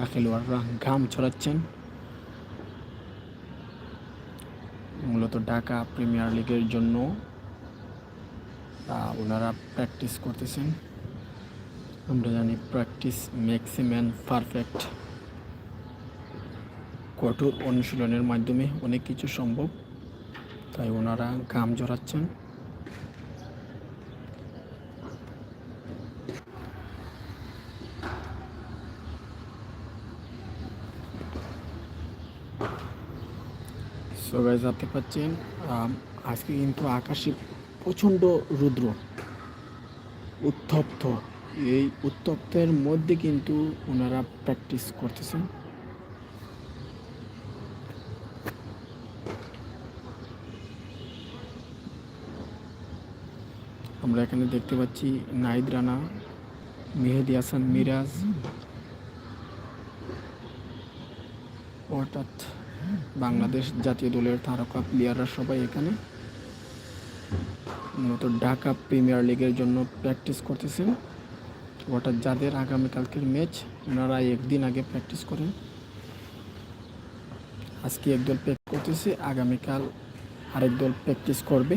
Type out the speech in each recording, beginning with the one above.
তারকা খেলোয়াড়রা ঘাম ছড়াচ্ছেন। মূলত ঢাকা প্রিমিয়ার লিগের জন্য ওনারা প্র্যাকটিস করতেছেন। আমরা জানি প্র্যাকটিস ম্যাক্সিম্যান পারফেক্ট। কঠোর অনুশীলনের মাধ্যমে অনেক কিছু সম্ভব, তাই ওনারা ঘাম জড়াচ্ছেন সো গাইজ আপনি পাচ্ছেন। আজকে কিন্তু আকাশে প্রচণ্ড রুদ্র। উত্তপ্ত। এই উত্তপ্তের মধ্যে কিন্তু ওনারা প্র্যাকটিস করতেছেন। আমরা এখানে দেখতে পাচ্ছি নাইদ রানা, মেহেদি হাসান মিরাজ অর্থাৎ বাংলাদেশ জাতীয় দলের তারকা প্লেয়াররা সবাই এখানে। মূলত ঢাকা প্রিমিয়ার লিগের জন্য প্র্যাকটিস করতেছেন। অর্থাৎ যাদের আগামীকালকের ম্যাচ ওনারা একদিন আগে প্র্যাকটিস করেন। আজকে একদল প্র্যাকটিস করতেছে, আগামীকাল আরেক দল প্র্যাকটিস করবে।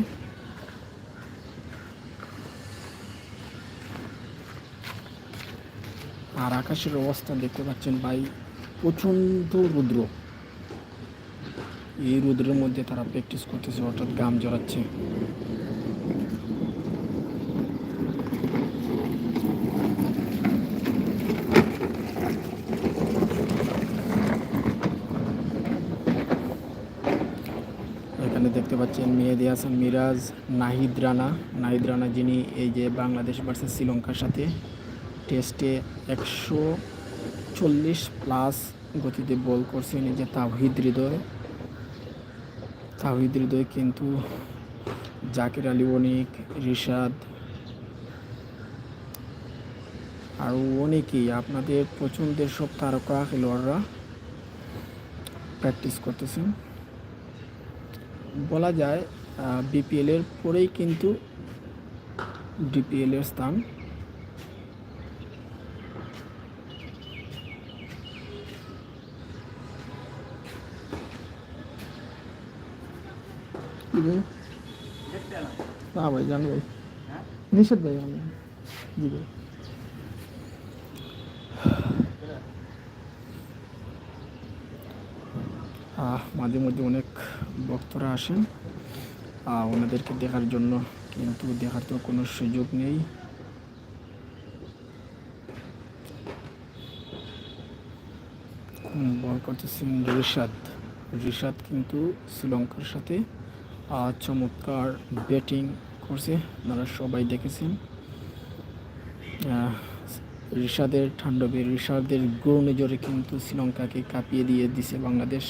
আর আকাশের অবস্থা দেখতে পাচ্ছেন ভাই, প্রচণ্ড রুদ্র। এই রুদ্রের মধ্যে তারা প্র্যাকটিস করতেছে অর্থাৎ গাম জড়াচ্ছে এখানে দেখতে পাচ্ছেন মেহেদি মিরাজ, নাহিদ রানা। নাহিদ রানা যিনি এই যে বাংলাদেশ ভার্সেস শ্রীলঙ্কার সাথে টেস্টে একশো চল্লিশ প্লাস গতিতে বল করছেন, এই যে তাওহিদ হৃদয়। তাওহিদ হৃদয় কিন্তু জাকির আলী, অনেক, রিশাদ আরও অনেকেই আপনাদের পছন্দের সব তারকা, খেলোয়াড়রা প্র্যাকটিস করতেছেন। বলা যায় বিপিএলের পরেই কিন্তু ডিপিএল এর স্থান ভাই ভাই মাঝে মধ্যে অনেক ভক্তরা আসেন। আহ, ওনাদেরকে দেখার জন্য কিন্তু দেখার তো কোনো সুযোগ নেই। বল করতেছেন রিশাদ। রিশাদ কিন্তু শ্রীলঙ্কার সাথে চমৎকার ব্যাটিং করছে। আপনারা সবাই দেখেছেন। আহ, রিশাদের ঠান্ডবে রিশাদের ঘূর্ণিঝড়ে কিন্তু শ্রীলঙ্কাকে কাঁপিয়ে দিয়ে দিছে বাংলাদেশ।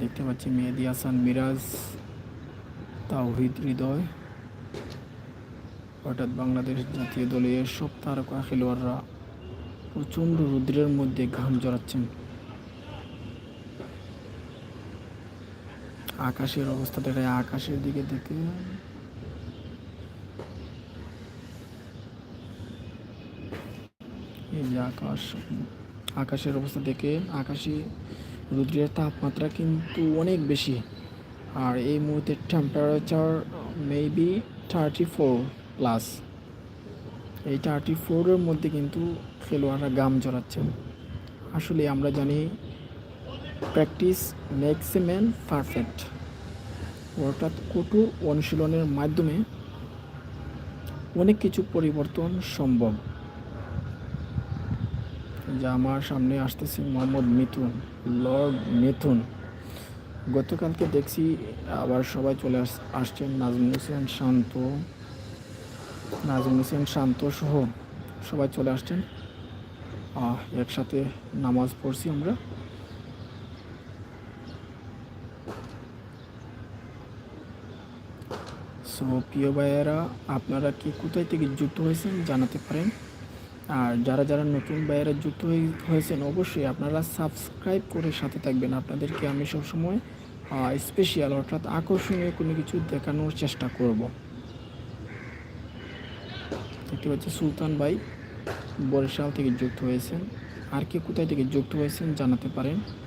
দেখতে পাচ্ছি মেহেদি হাসান মিরাজ তাওহিদ হৃদয়। অর্থাৎ বাংলাদেশ জাতীয় দলের সব তারকা খেলোয়াড়রা প্রচণ্ড রুদ্রের মধ্যে ঘাম জড়াচ্ছেন আকাশের অবস্থা দেখায় আকাশের দিকে দেখে। আকাশ, আকাশের অবস্থা দেখে, আকাশে রুদ্রের তাপমাত্রা কিন্তু অনেক বেশি। আর এই মুহূর্তে temperature maybe thirty four plus এই থার্টি ফোরের মধ্যে কিন্তু খেলোয়াড়রা গাম জড়াচ্ছে আসলে আমরা জানি প্র্যাকটিস ম্যাক্সিম্যান পারফেক্ট। অর্থাৎ কঠোর অনুশীলনের মাধ্যমে অনেক কিছু পরিবর্তন সম্ভব। যা আমার সামনে আসতেছে মোহাম্মদ মিথুন, লর্ড মিথুন। গতকালকে দেখছি আবার সবাই চলে আস আসছেন নাজমুল হোসেন, শান্ত। নাজমুল হোসেন, শান্ত সহ সবাই চলে আসছেন। একসাথে নামাজ পড়ছি আমরা। সো প্রিয় ভাইয়েরা, আপনারা কি কোথায় থেকে যুক্ত হয়েছেন জানাতে পারেন। আর যারা যারা নতুন ভাইয়েরা যুক্ত হয়ে- হয়েছেন, অবশ্যই আপনারা সাবস্ক্রাইব করে সাথে থাকবেন। আপনাদেরকে আমি সবসময় স্পেশাল অর্থাৎ আকর্ষণীয় কোনো কিছু দেখানোর চেষ্টা করব। দেখতে পাচ্ছি সুলতান ভাই বরিশাল থেকে যুক্ত হয়েছেন। আর কে কোথায় থেকে যুক্ত হয়েছেন জানাতে পারেন।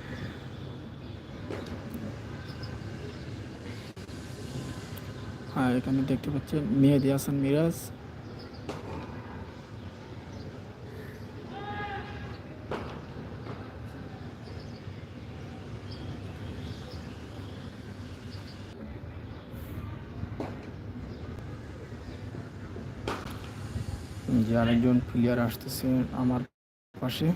হ্যাঁ এখানে দেখতে পাচ্ছেন মেহেদি হাসান মিরাজ। যে আরেকজন প্লেয়ার আসতেছে আমার পাশে।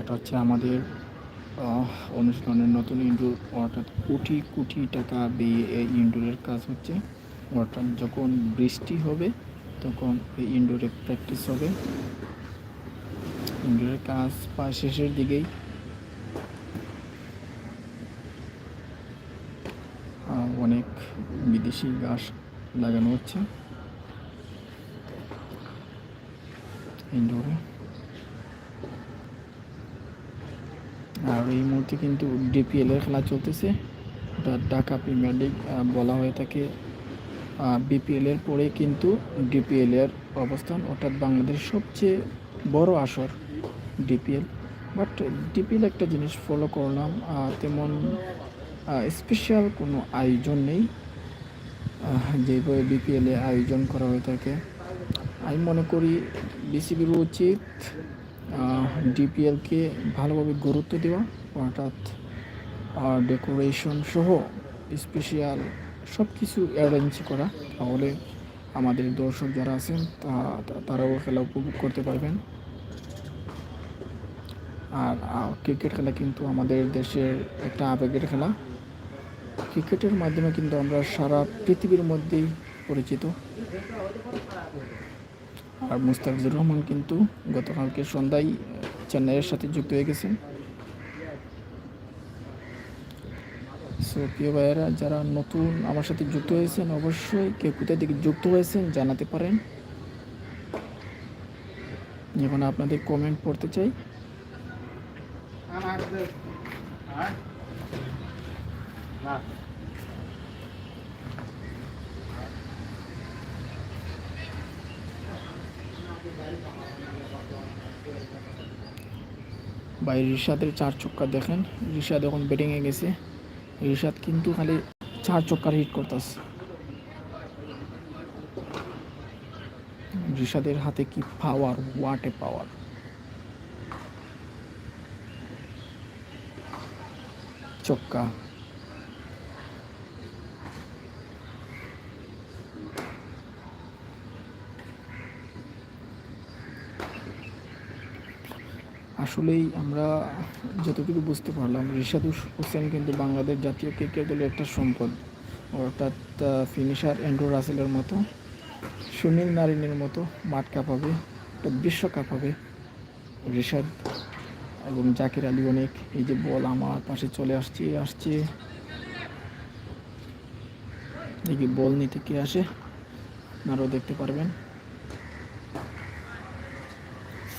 এটা হচ্ছে আমাদের অনুষ্ঠানের নতুন ইনডোর, অর্থাৎ কোটি কোটি টাকা দিয়ে এই ইনডোরের কাজ হচ্ছে। অর্থাৎ যখন বৃষ্টি হবে, তখন এই ইনডোরে প্র্যাকটিস হবে। ইনডোরের কাজ প্রায় শেষের দিকেই। অনেক বিদেশি গাছ লাগানো হচ্ছে। ইনডোরে আর এই মুহূর্তে কিন্তু ডিপিএল এর খেলা চলতেছে। ঢাকা প্রিমিয়ার লিগ বলা হয়ে থাকে। বিপিএল এর পরে কিন্তু ডিপিএল এর অবস্থান, অর্থাৎ বাংলাদেশ সবচেয়ে বড় আসর ডিপিএল বাট ডিপিএল একটা জিনিস ফলো করলাম তেমন স্পেশাল কোনো আয়োজন নেই যেভাবে বিপিএল আয়োজন করা হয়ে থাকে। আমি মনে করি বিসিবির উচিত ডিপিএলকে ভালোভাবে গুরুত্ব দেওয়া। অর্থাৎ ডেকোরেশন সহ স্পেশাল সব কিছু অ্যারেঞ্জ করা। তাহলে আমাদের দর্শক যারা আছেন, তা- তারাও খেলা উপভোগ করতে পারবেন। আর ক্রিকেট খেলা কিন্তু আমাদের দেশের একটা আবেগের খেলা। ক্রিকেটের মাধ্যমে কিন্তু আমরা সারা পৃথিবীর মধ্যেই পরিচিত। আর মুস্তাফিজুর রহমান কিন্তু গতকালকে সন্ধ্যায় চেন্নাইয়ের সাথে যুক্ত হয়ে গেছেন। সো প্রিয় ভাইয়েরা, যারা নতুন আমার সাথে যুক্ত হয়েছেন, অবশ্যই কে কোথায় থেকে যুক্ত হয়েছেন জানাতে পারেন। যেমন আপনাদের কমেন্ট পড়তে চাই। ভাই, রিশাদের চার চক্কা দেখেন। রিশাদ এখন ব্যাটিংয়ে গেছে। রিশাদ কিন্তু খালি চার চক্কার হিট করতেছে। রিশাদের হাতে কি পাওয়ার হোয়াট এ পাওয়ার চক্কা। আসলেই আমরা যতটুকু বুঝতে পারলাম, রিশাদ হোসেন কিন্তু বাংলাদেশ জাতীয় ক্রিকেট দলের একটা সম্পদ। অর্থাৎ ফিনিশার অ্যান্ড্রু রাসেলের মতো, সুনীল নারিনের মতো মাঠ কাঁপাবে, একটা বিশ্বকাপ হবে রিশাদ এবং জাকির আলী অনেক। এই যে বল আমার পাশে চলে আসছে আসছে। দেখি বল নিতে কে আসে, আপনারাও দেখতে পারবেন।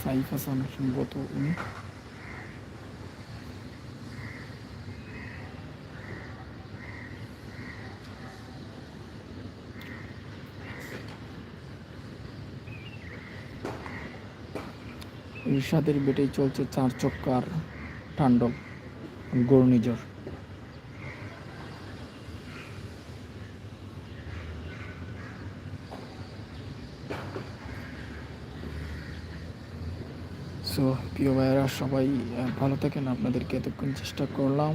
সাইফ হাসান সম্ভবত উনি। রিশাদের বেটেই চলছে চার চক্কার তাণ্ডব ঘূর্ণিঝড় সো প্রিয় ভাইয়েরা, সবাই ভালো থাকেন। আপনাদেরকে এতক্ষণ চেষ্টা করলাম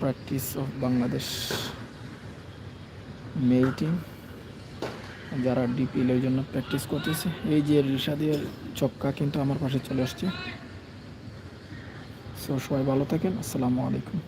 practice of Bangladesh male team যারা ডিপিএল এর জন্য প্র্যাকটিস করতেছে, এই যে রিশাদের চক্কা কিন্তু আমার পাশে চলে আসছে। সো সবাই ভালো থাকেন। আসসালামু আলাইকুম।